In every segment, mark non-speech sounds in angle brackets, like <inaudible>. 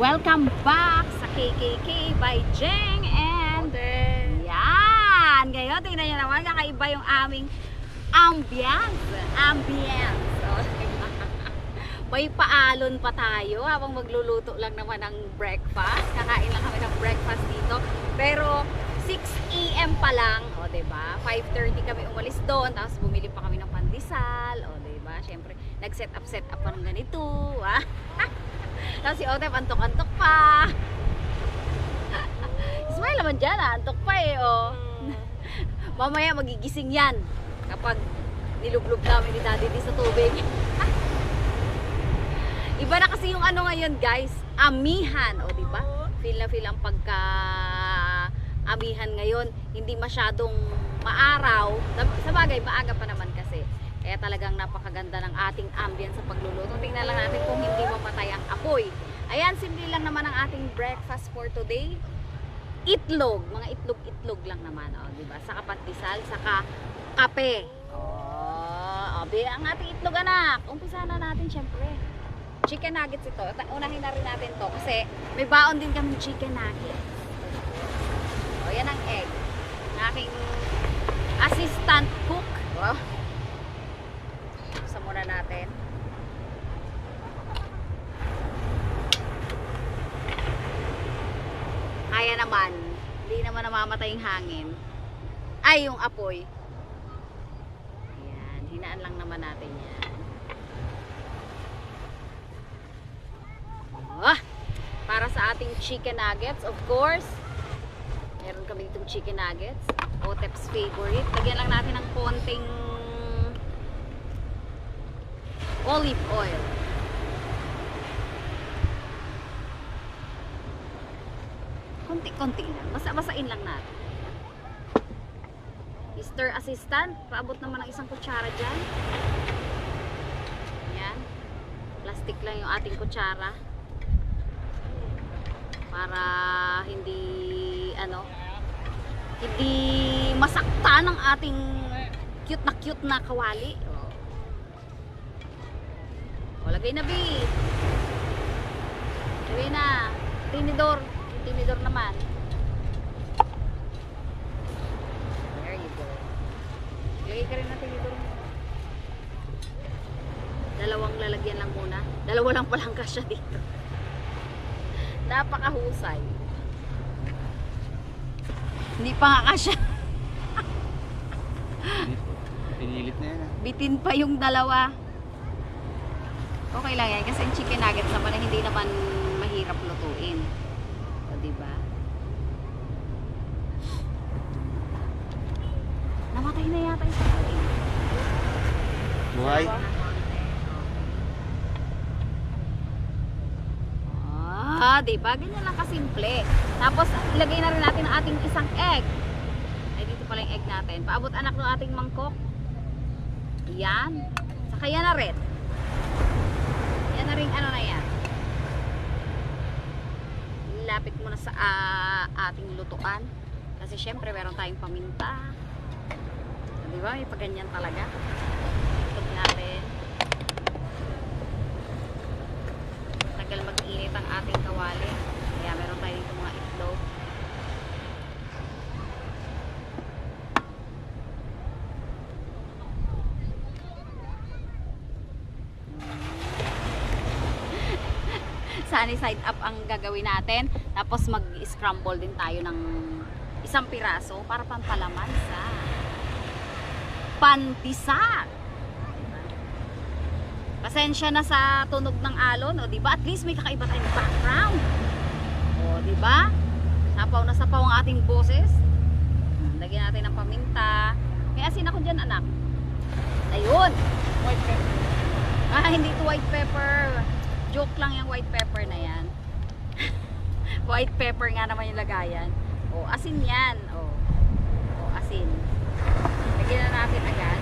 Welcome back sa KKK by Jeng and Yan! Ngayon, tingnan nyo naman, kakaiba yung aming ambience. Ambience. O, diba? <laughs> May paalon pa tayo habang magluluto lang naman ng breakfast. Kakain lang kami ng breakfast dito. Pero 6 a.m. pa lang, o 'di ba? 5:30 kami umalis doon, tapos bumili pa kami ng pandesal, o 'di ba? Syempre, nag-set up set up pa ng ganito, ah. <laughs> tapos si Otep antok-antok pa. <laughs> Ismail naman dyan, ah. antok pa eh, oh. <laughs> Mamaya magigising yan kapag nilublob namin ni Daddy di sa tubig. <laughs> Iba na kasi yung ano ngayon, guys, amihan, o di ba? Feel na feel ang pagka amihan ngayon, hindi masyadong maaraw. Sa bagay, maaga pa naman. Kaya talagang napakaganda ng ating ambience sa pagluluto. Tingnan lang natin kung hindi mamatay ang apoy. Ayan, simple lang naman ang ating breakfast for today. Itlog, mga itlog-itlog lang naman, oh, 'di ba? Saka pandesal, saka kape. Oh, oh ang ating itlog anak. Umpisa na natin syempre. Chicken nuggets ito. Unahin na rin natin to kasi may baon din kami chicken nuggets. O, yan ang egg. Ng aking assistant cook. Wow. Muna natin. Kaya naman. Hindi naman namamatay yung hangin. Ay, yung apoy. Ayan. Hinaan lang naman natin yan. Ah, para sa ating chicken nuggets, of course. Meron kami itong chicken nuggets. Otep's favorite. Lagyan lang natin ng konting olive oil. Konti-konti lang. Basa-basain lang natin. Mr. Assistant, paabot naman ng isang kutsara dyan. Yan. Plastic lang yung ating kutsara. Para hindi, ano, hindi masakta ng ating cute na cute na kawali. Lagay na, B. Lagay na. Tinidor. Tinidor naman. There you go. Lagay ka rin ng tinidor mo. Dalawang lalagyan lang muna. Dalawa lang palang kasya dito. Napakahusay. Hindi pa nga kasya. Pinilit na yan ah. Bitin pa yung dalawa. Okay lang yan kasi chicken nuggets naman ay hindi naman mahirap lutuin. O, di ba? Namatay na yata yung sakali. Buhay. Ah, di ba? Ganyan lang kasimple. Tapos, ilagay na rin natin ang ating isang egg. Ay, dito pala yung egg natin. Paabot anak ng ating mangkok. Yan. Saka yan na rin. Yan na rin, ano na yan. Lapit mo na sa ah, ating lutuan. Kasi syempre, meron tayong paminta. Di ba? May paganyan talaga. Itlog natin. tagal mag-init ang ating kawali. Kaya meron tayo dito mga itlog. Sunny side up ang gagawin natin. Tapos mag-scramble din tayo ng isang piraso para pampalaman sa pandesal. Pasensya na sa tunog ng alon, o, 'di ba? At least may kakaiba tayong background. O, 'di ba? Sapaw na sapaw ang ating boses. Lagyan natin ng paminta. May asin ako diyan, anak. Ayun. White pepper. Ah, hindi to white pepper. Joke lang yung white pepper na yan. <laughs> white pepper nga naman yung lagayan. O, asin yan. O, o asin. Lagyan na natin agad.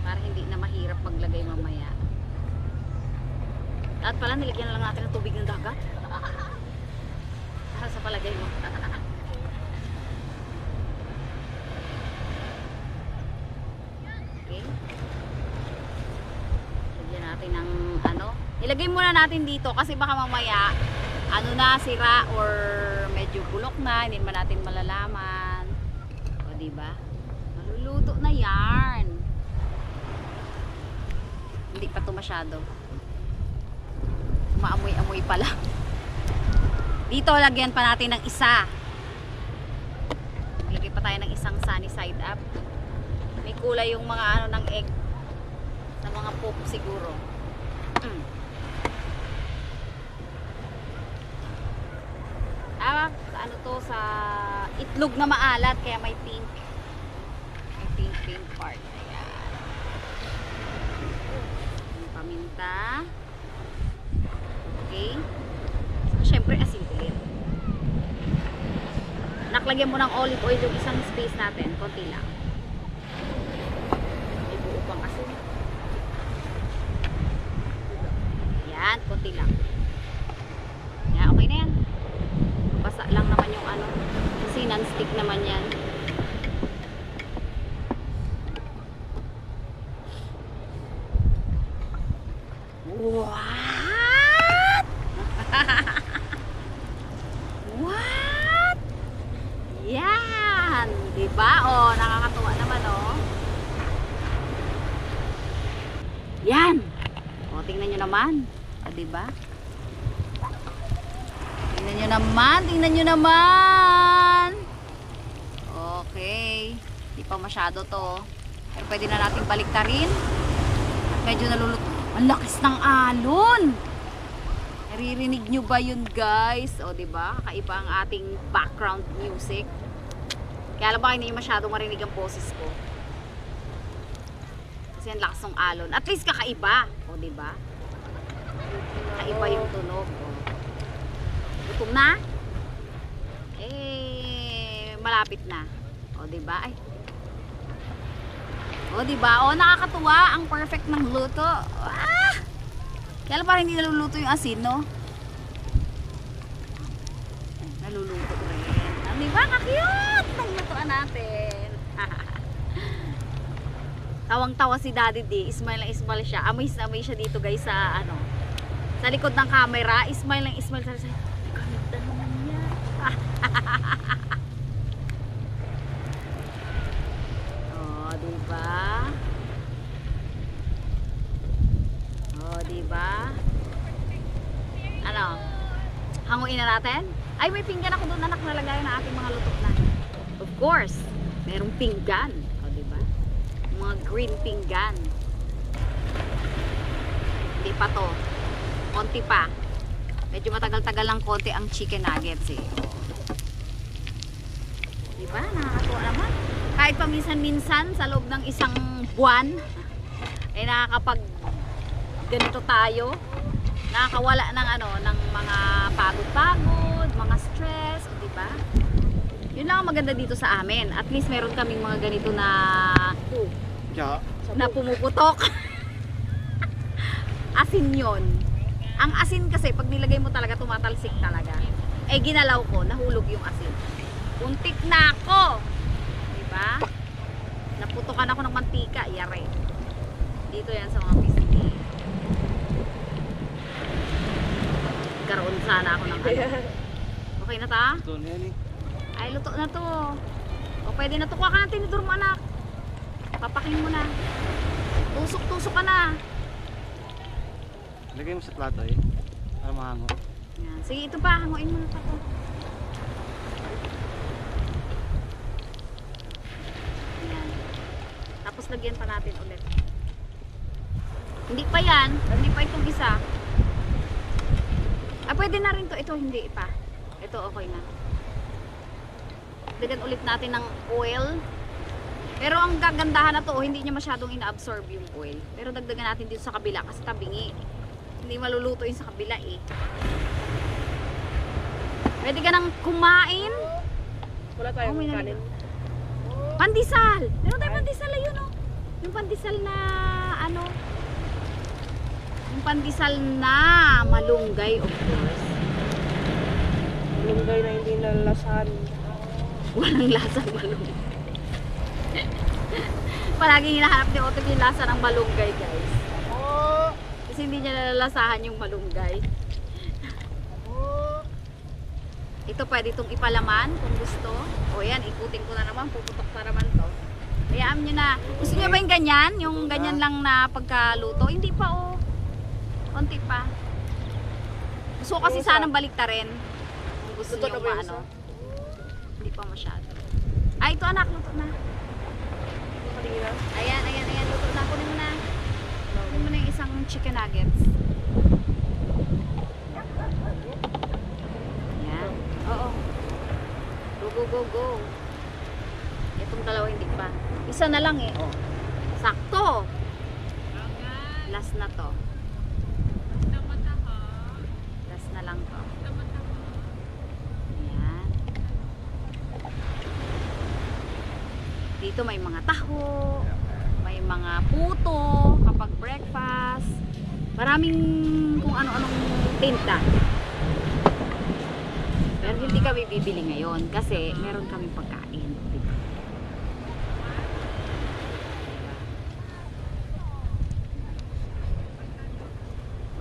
Para hindi na mahirap maglagay mamaya. At pala, nilagyan lang natin ng tubig ng dagat. <laughs> Para sa palagay mo. Okay. Lagyan natin ng ano. Ilagay muna natin dito kasi baka mamaya ano na sira or medyo bulok na, hindi naman natin malalaman. O di ba? Maluluto na yarn. Hindi pa to masyado. Maamoy-amoy pa lang. Dito lagyan pa natin ng isa. Lagyan pa tayo ng isang sunny side up. May kulay yung mga ano ng egg sa mga poop siguro. Ah, ano to sa itlog na maalat kaya may pink. May pink pink part. Ayan. Paminta. Okay. So, syempre asin ulit. Naklagyan mo ng olive oil yung isang space natin. Konti lang. May buo pang asin. Yan, konti lang. Yan, okay na yan. Basa lang naman yung ano. Kasi non-stick naman yan. What? <laughs> What? Yan! Diba? Oh, nakakatuwa naman oh. Yan! O, tingnan nyo naman. O, diba? Tingnan nyo naman, tingnan nyo naman. Okay. Di pa masyado to. Pero pwede na natin baliktarin. At medyo nalulot. Ang lakas ng alon! Naririnig nyo ba yun guys? O di ba? Kakaiba ang ating background music. Kaya alam ba hindi masyado marinig ang boses ko. Kasi ang lakas ng alon. At least kakaiba. O di ba? Kakaiba yung tunog. O. Gutom na? Eh, malapit na. O, di ba? Ay. O, di ba? O, nakakatuwa. Ang perfect ng luto. Ah! Kaya parang hindi naluluto yung asin, no? Eh, Naluluto rin. Ah, Di ba? Kakiyot! Ng lutoan natin. <laughs> Tawang-tawa si Daddy D. Ismail na ismail siya. Amaze na amaze siya dito guys sa ano. Sa likod ng camera. Ismail lang ismail siya. Sabi, Ganda naman niya. <laughs> oh, di ba? Oh, di ba? Ano? Hanguin na natin? Ay, may pinggan ako doon anak nalagay na ating mga lutok na. Of course, merong pinggan. O, di ba? Mga green pinggan. Hindi pa to. Konti pa. Medyo matagal-tagal lang konti ang chicken nuggets eh. O. Di ba? Nakakatuwa naman. Kahit paminsan-minsan sa loob ng isang buwan, ay nakakapag ganito tayo. Nakakawala ng ano, ng mga pagod-pagod, mga stress, o di ba? Yun lang ang maganda dito sa amin. At least meron kaming mga ganito na na pumuputok. <laughs> asin yon. Ang asin kasi, pag nilagay mo talaga, tumatalsik talaga. Eh, ginalaw ko, nahulog yung asin. Untik na ako! Diba? Naputokan ako ng mantika, yare. Dito yan sa mga pisngi. Karoon sana ako ng ano. Okay na ta? ito na yan eh. Ay, luto na to. O, pwede na to. Kuha ka ng tinidor mo, anak. Papakin mo na. Tusok-tusok ka na. Lagay mo sa plato eh. Para mahango. Yan. Sige, ito pa. Hanguin mo na pa to. Yan. Tapos lagyan pa natin ulit. Hindi pa yan. Hindi pa itong isa. Ah, pwede na rin to. Ito, hindi pa. Ito, okay na. Dagyan ulit natin ng oil. Pero ang gagandahan na to, hindi niya masyadong ina-absorb yung oil. Pero dagdagan natin dito sa kabila kasi tabingi. Hindi maluluto yung sa kabila eh. Pwede ka nang kumain. Wala Oh, tayong may kanin. Pandesal! Meron tayong pandesal ayun oh. Yung pandesal na ano. Yung pandesal na malunggay of course. Malunggay na hindi nalalasan. Walang lasang malunggay. <laughs> Palaging hinahanap ni Otto yung lasa ng malunggay guys. Kasi hindi niya nalalasahan yung malunggay. Ito pwede itong ipalaman kung gusto. O yan, ikutin ko na naman. Puputok pa naman to. Hayaan nyo na. Gusto niyo ba yung ganyan? Yung ganyan lang na pagkaluto? Hindi pa oh. Konti pa. Gusto ko kasi sanang baliktarin. Kung gusto Luto yung maano. Hindi pa masyado. Ay, ito anak, luto na. Ayan, ayan, ayan. Luto na. Kunin mo na. Kunin isang chicken nuggets. Ayan. Oo. Go, go, go, go. Itong dalawa hindi pa. Isa na lang eh. Oh. Sakto. Last na to. Last na lang to. Ayan. Dito may mga taho, may mga puto kapag breakfast. Maraming kung ano-anong tinta. Pero hindi kami bibili ngayon kasi meron kaming pagkain.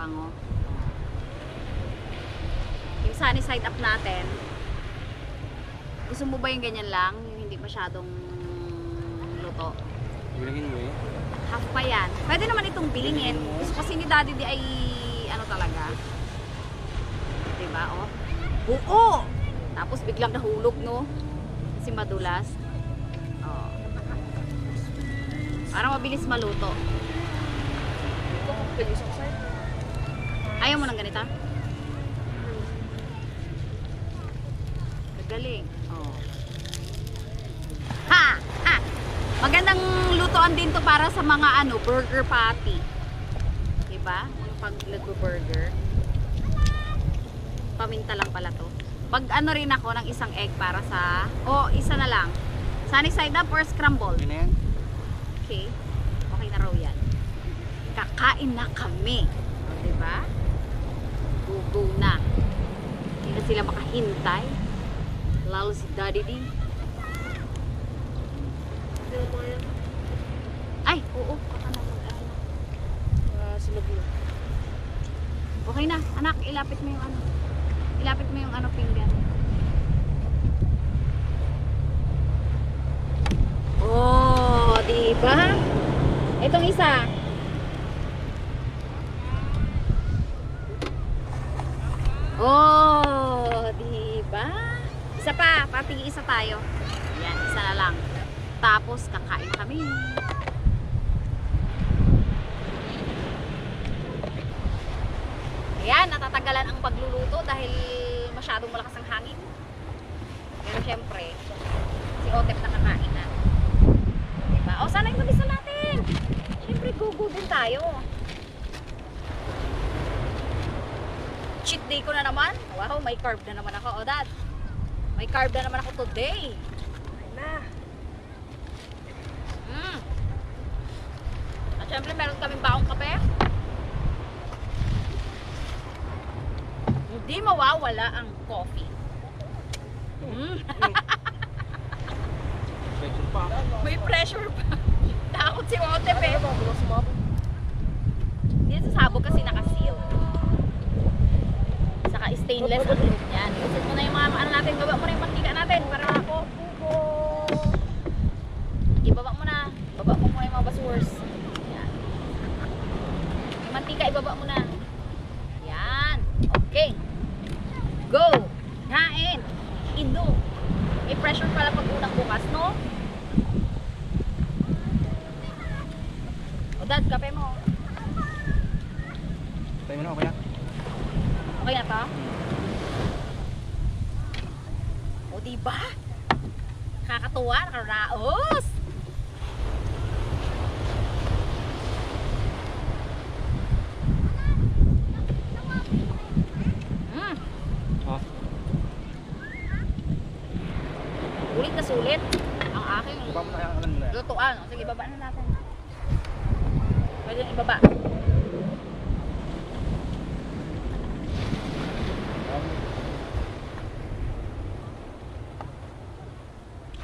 Bango. Yung sunny side up natin, gusto mo ba yung ganyan lang? Yung hindi masyadong luto? Bilangin mo eh. Half pa yan. Pwede naman itong bilingin. Kasi ni Daddy di ay ano talaga. Diba, oh? Buo! Tapos biglang nahulog, no? Kasi madulas. Oh. Para mabilis maluto. Ayaw mo ng ganita? Galing. Lutoan din to para sa mga ano, burger patty. Diba? Yung pag nagbo-burger. Paminta lang pala to. Pag ano rin ako ng isang egg para sa, o isa na lang. Sunny side up or scramble? Okay yan? Okay. Okay na raw yan. Kakain na kami. O, diba? Go, na. Hindi na sila makahintay. Lalo si Daddy D. Ay, oo. Baka na mag-ano. Okay na. Anak, ilapit mo yung ano. Ilapit mo yung ano finger. Oh, di ba? Itong isa. Oh, di ba? Isa pa, pati isa tayo. Yan, isa na lang. Tapos kakain kami. Ayan, natatagalan ang pagluluto dahil masyadong malakas ang hangin. Pero syempre, si Otep nakakain na. Diba? O, sana yung mabisa natin. Syempre, go-go din tayo. Cheat day ko na naman. Wow, may carb na naman ako. O, dad. May carb na naman ako today. Na. Mm. At syempre, meron kaming baong kape. Hindi mawawala ang coffee. Mm. May pressure pa. Takot si Otep eh. Ano sumabog. Hindi sa sabog kasi naka-seal. Saka stainless ang loob niyan. Iset mo na yung mga ano natin. Baba mo na yung mantika natin para ako. Ibaba mo na. Baba mo muna yung mga basurs. Yan. Yung mantika, ibaba mo na. Yan. Okay. Go. Kain. Indo. May pressure pala pag unang bukas, no? O dad, kape mo. Tayo mo na, kuya. Okay na to? O diba? Nakakatuwa, nakaraos. Mm, Oh. sulit na sulit. Ang aking na lutuan. Sige, baba na natin. Ibaba.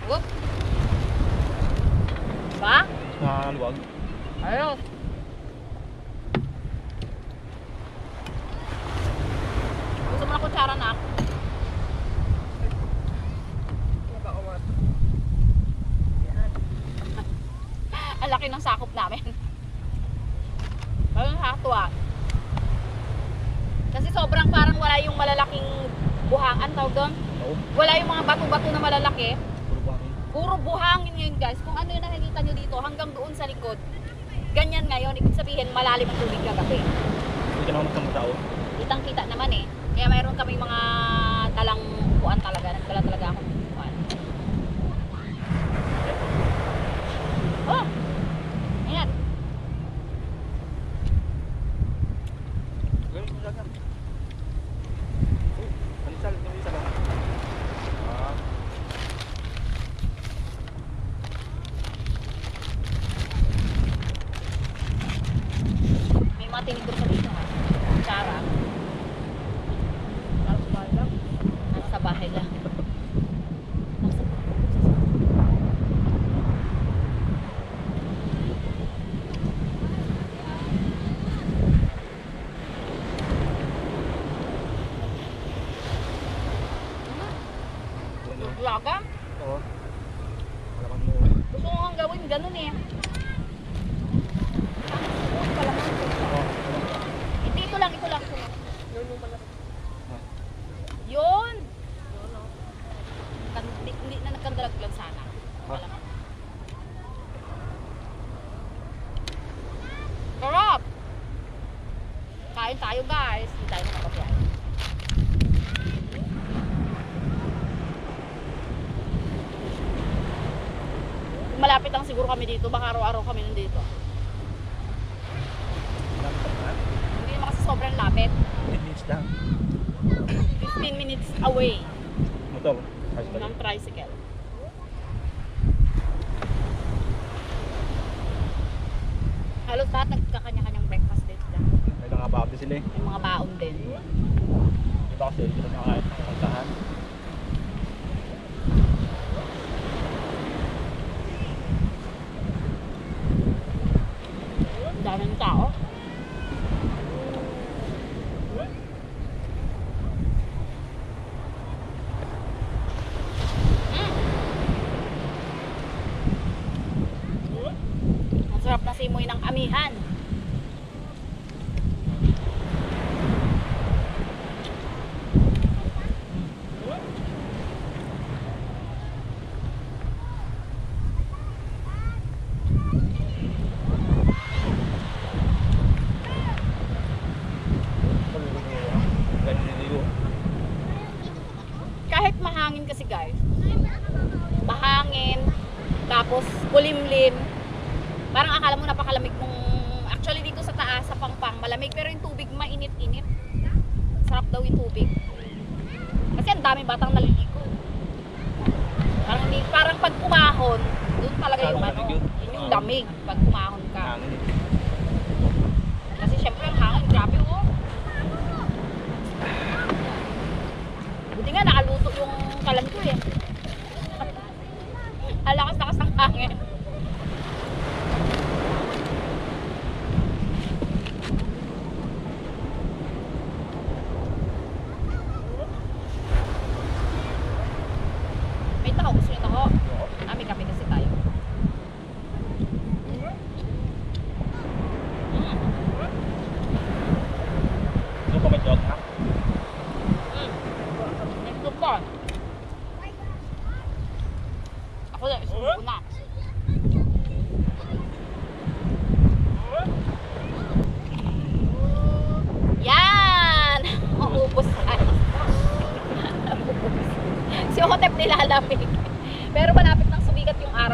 Whoop. Ba? Nakaluwag. Ayos. Malamang? Oo. Malamang mo. Gusto ko nga gawin ganun eh. Ito lang, lang. Ito lang, ito lang. kami dito. Baka araw-araw kami nandito. Hindi naman kasi sobrang lapit. 10 minutes lang. 15 minutes away. Motor. Ng tricycle. Halos lahat nagkakanya-kanyang breakfast date lang. May mga sila eh. May mga baon din. Iba kasi, hindi na nakakain ng kantahan. Đồ.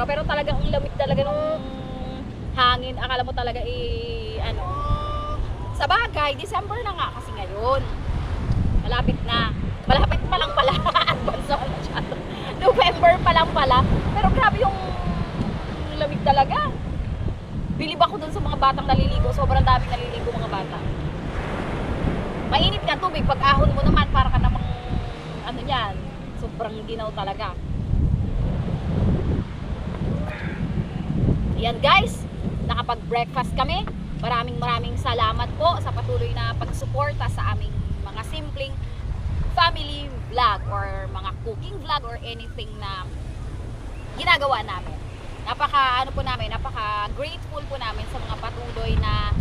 pero talagang ang lamig talaga nung hangin. Akala mo talaga eh, ano. Sa bagay, December na nga kasi ngayon. Malapit na. Malapit pa lang pala. <laughs> Advance ako masyado. November pa lang pala. Pero grabe yung lamig talaga. Bilib ako dun sa mga batang naliligo. Sobrang daming naliligo mga bata. Mainit nga tubig. Pag ahon mo naman, para ka namang ano yan. Sobrang ginaw talaga. Yan guys, nakapag-breakfast kami. Maraming maraming salamat po sa patuloy na pagsuporta sa aming mga simpleng family vlog or mga cooking vlog or anything na ginagawa namin. Napaka ano po namin, napaka grateful po namin sa mga patuloy na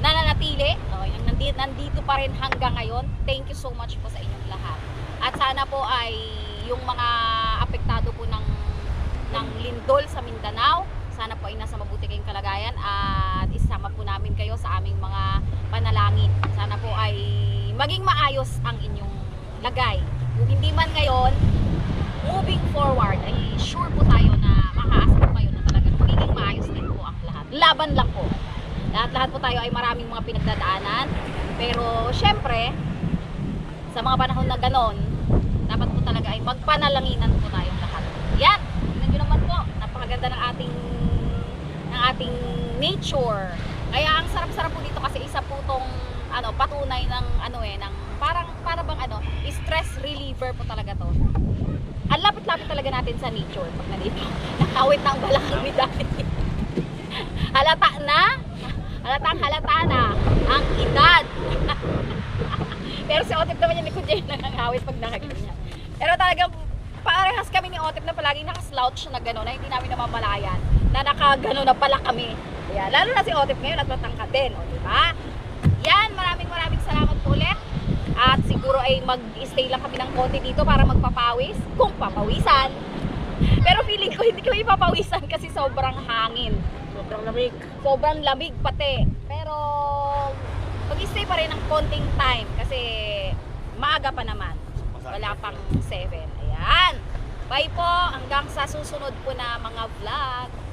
nananatili. No, yung nandito, nandito pa rin hanggang ngayon. Thank you so much po sa inyong lahat. At sana po ay yung mga apektado po ng ng lindol sa Mindanao sana po ay nasa mabuti kayong kalagayan at isama po namin kayo sa aming mga panalangin. Sana po ay maging maayos ang inyong lagay. Kung hindi man ngayon, moving forward, ay sure po tayo na makaasa po kayo na talagang magiging maayos din po ang lahat. Laban lang po. Lahat-lahat po tayo ay maraming mga pinagdadaanan. Pero syempre, sa mga panahon na ganon, dapat po talaga ay magpanalanginan po tayong lahat. Yan! Tingnan nyo naman po, napakaganda ng ating ng ating nature. Kaya ang sarap-sarap po dito kasi isa po tong ano, patunay ng ano eh, ng parang para bang ano, stress reliever po talaga to. Ang lapit-lapit talaga natin sa nature pag nandito. <laughs> Nakawit ng balakang ni Daddy. <laughs> halata na, halatang halata na ang edad. <laughs> Pero si Otip naman yung likod niya yung nangangawit pag nakaganyan. Pero talagang parehas kami ni Otip na palaging nakaslouch na gano'n na hindi namin namamalayan na nakagano na pala kami. Kaya lalo na si Otip ngayon at matangkad din, o diba? Yan, maraming maraming salamat po ulit. At siguro ay mag-stay lang kami ng konti dito para magpapawis, kung papawisan. Pero feeling ko hindi kami papawisan kasi sobrang hangin. Sobrang lamig. Sobrang lamig pati. Pero mag-stay pa rin ng konting time kasi maaga pa naman. Wala pang 7. Ayan. Bye po. Hanggang sa susunod po na mga vlog.